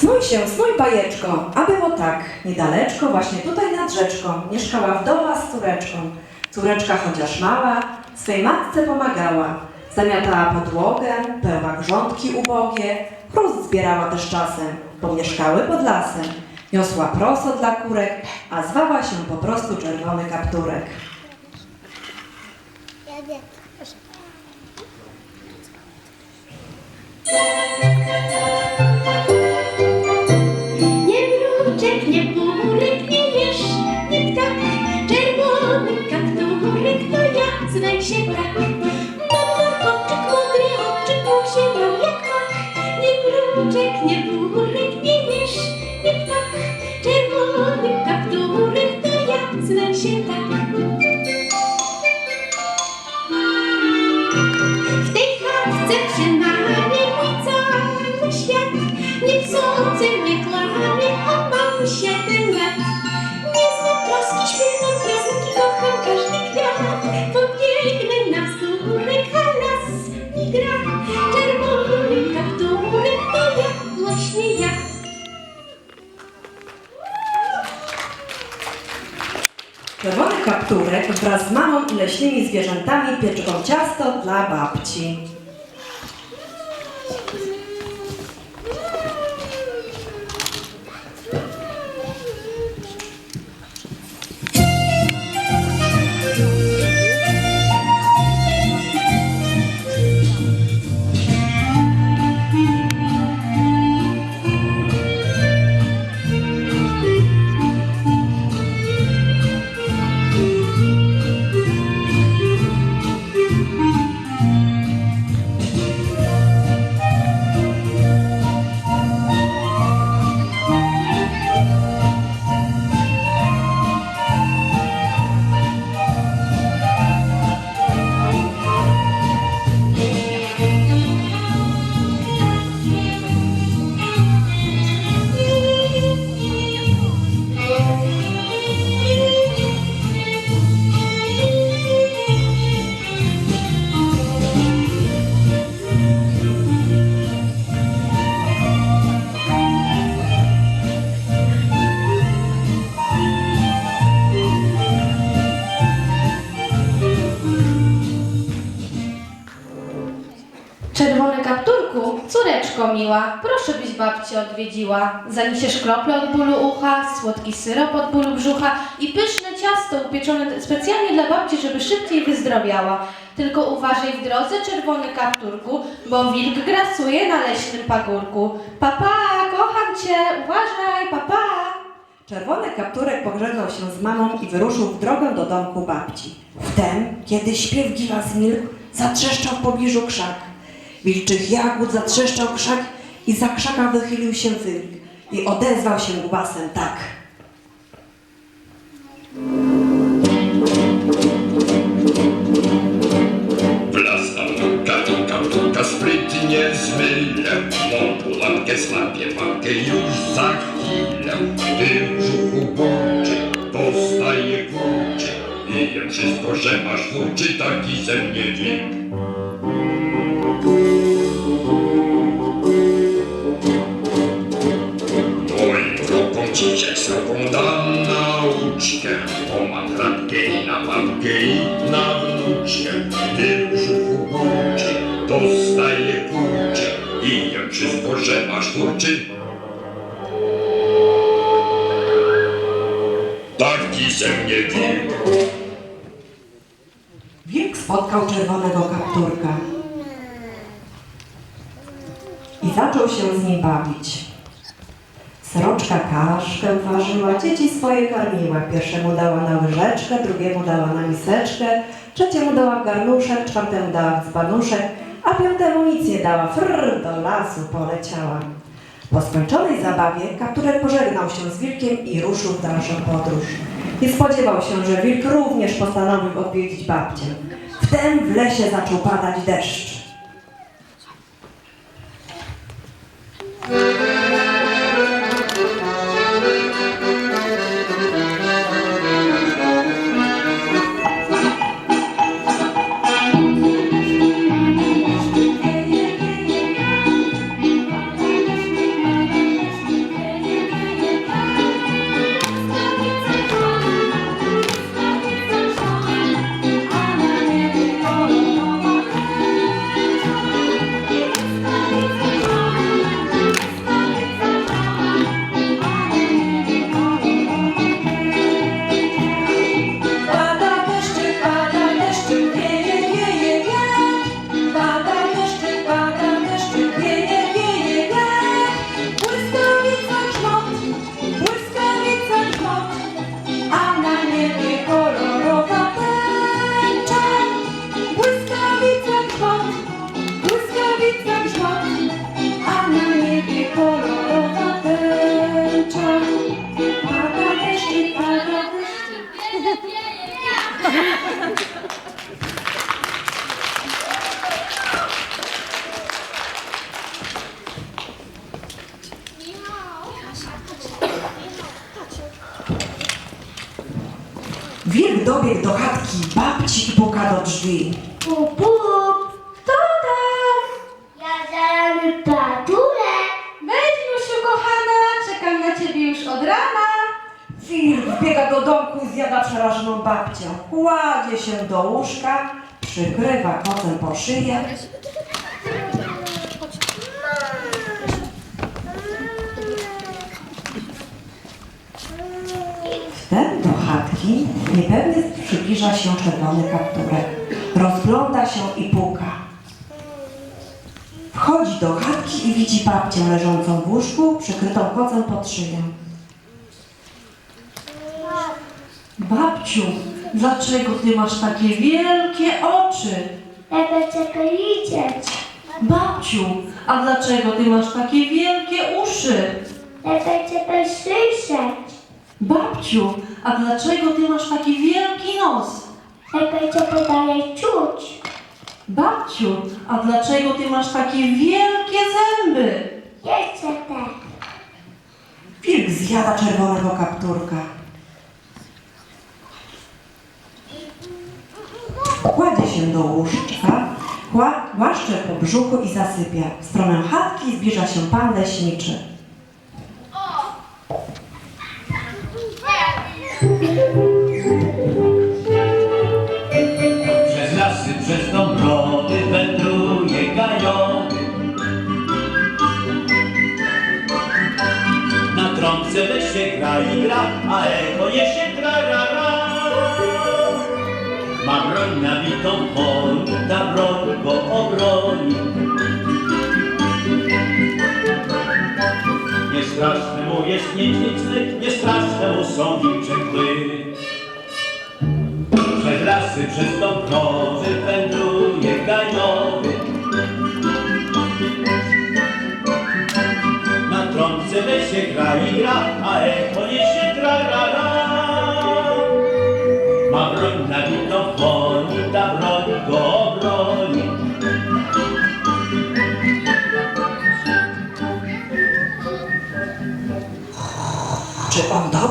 Snuj się, snuj bajeczko, a było tak, niedaleczko, właśnie tutaj nad rzeczką, mieszkała wdowa z córeczką. Córeczka chociaż mała, swej matce pomagała. Zamiatała podłogę, pełła grządki ubogie, chrust zbierała też czasem, bo mieszkały pod lasem. Niosła proso dla kurek, a zwała się po prostu czerwony kapturek. Ja wiem. Thank you. Kapturek wraz z mamą i leśnymi zwierzętami pieczą ciasto dla babci. Miła, proszę byś babcię odwiedziła. Zaniesiesz krople od bólu ucha, słodki syrop od bólu brzucha i pyszne ciasto upieczone specjalnie dla babci, żeby szybciej wyzdrowiała. Tylko uważaj w drodze, czerwony kapturku, bo wilk grasuje na leśnym pagórku. Papa, kocham cię, uważaj, papa. Czerwony kapturek pożegnał się z mamą i wyruszył w drogę do domku babci. Wtem, kiedy śpiew giła zmilkł, zatrzeszczał w pobliżu krzak. Wilczych jagód zatrzeszczał krzak i za krzaka wychylił się wilk i odezwał się głasem tak. Wlazła tuka i kaptuka sprytnie Mądru łapkę złapie łapkę już za chwilę. W tym brzuchu burczy, dostaje kurczy. I wszystko, że masz kurczy, taki ze mnie wilk sroką dam nauczkę Bo mam kratkę i na babkę i na wnuczkę. Ty w brzuchu burczy, dostaje kurczy I jem wszystko, że masz kurczy Taki ze mnie wilk. Wilk spotkał czerwonego kapturka i zaczął się z nim bawić. Sroczka kaszkę ważyła, dzieci swoje karmiła. Pierwszemu dała na łyżeczkę, drugiemu dała na miseczkę, trzeciemu dała garnuszek, czwartemu dała dzbanuszek, a piątemu nic nie dała. Frrr, do lasu poleciała. Po skończonej zabawie kapturek pożegnał się z wilkiem i ruszył w dalszą podróż. Nie spodziewał się, że wilk również postanowił odwiedzić babcię. Wtem w lesie zaczął padać deszcz. Wilk dobiegł do chatki babci i puka do drzwi. Pup, pup. Kto tam? Ja zarany patule. Wejdź, Lusiu, kochana, czekam na ciebie już od rana. Wilk biega do domku i zjada przerażoną babcię. Kładzie się do łóżka, przykrywa kocem po szyję. Wtem do chatki niepewnie przybliża się czerwony kapturek. Rozgląda się i puka. Wchodzi do chatki i widzi babcię leżącą w łóżku, przykrytą kocem pod szyję. Babciu, dlaczego ty masz takie wielkie oczy? Będę widzieć. Babciu, a dlaczego ty masz takie wielkie uszy? Będę słyszeć. Babciu, a dlaczego ty masz taki wielki nos? Ja będę podaję czuć. Babciu, a dlaczego ty masz takie wielkie zęby? Jeszcze tak. Wilk zjada czerwonego kapturka. Kładzie się do łóżka, kła- głaszcze po brzuchu i zasypia. W stronę chatki zbliża się pan leśniczy. Przez Nie straszne mu jest niedźwiedź, nie straszne mu są wilcze kły. Przez lasy, przez dąbrowy wędruje gajowy. Na trąbce weź się gra i gra, a echo niesie tra ra ra.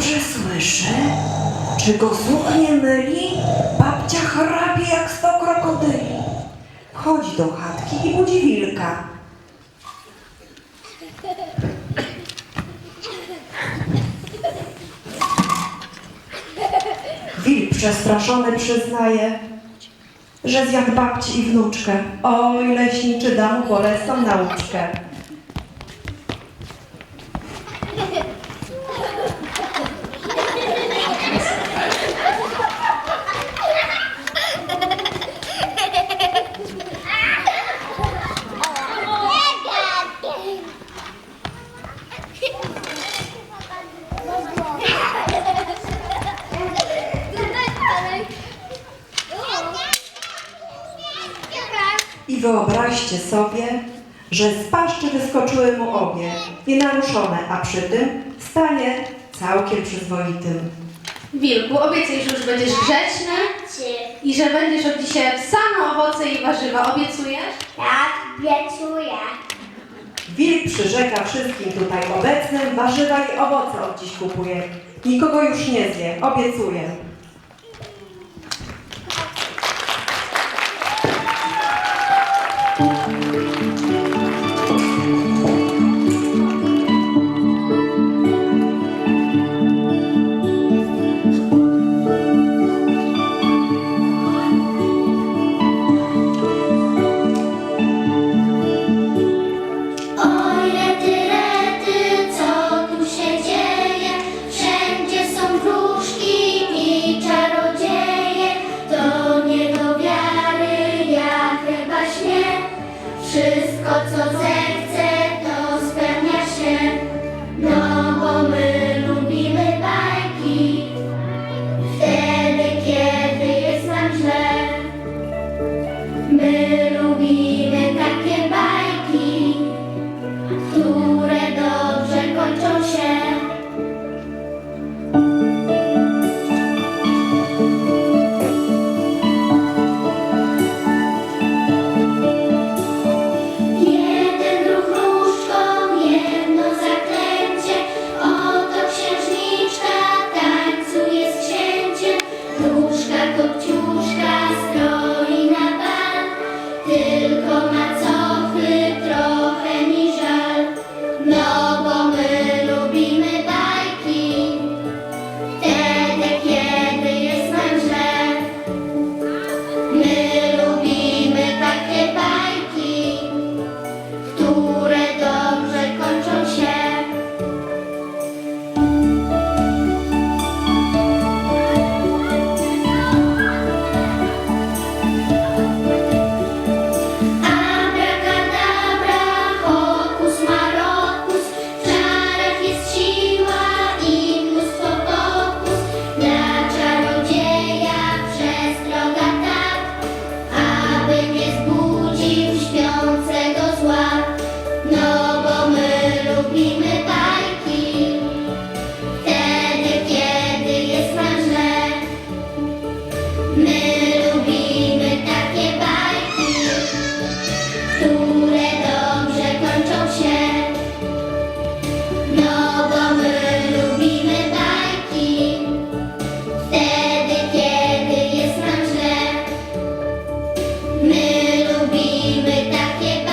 Dobrze słyszy? Czy go słuch nie myli? Babcia chrapie jak sto krokodyli. Wchodzi do chatki i budzi wilka. Wilk przestraszony przyznaje, że zjadł babci i wnuczkę. Oj, leśniczy da mu bolesną nauczkę. Wyobraźcie sobie, że z paszczy wyskoczyły mu obie, nienaruszone, a przy tym stanie całkiem przyzwoitym. Wilku, obiecaj, że już będziesz grzeczny i że będziesz od dzisiaj same owoce i warzywa. Obiecujesz? Tak, obiecuję. Wilk przyrzeka wszystkim tutaj obecnym, warzywa i owoce od dziś kupuje. Nikogo już nie zje, obiecuję. My lubimy takie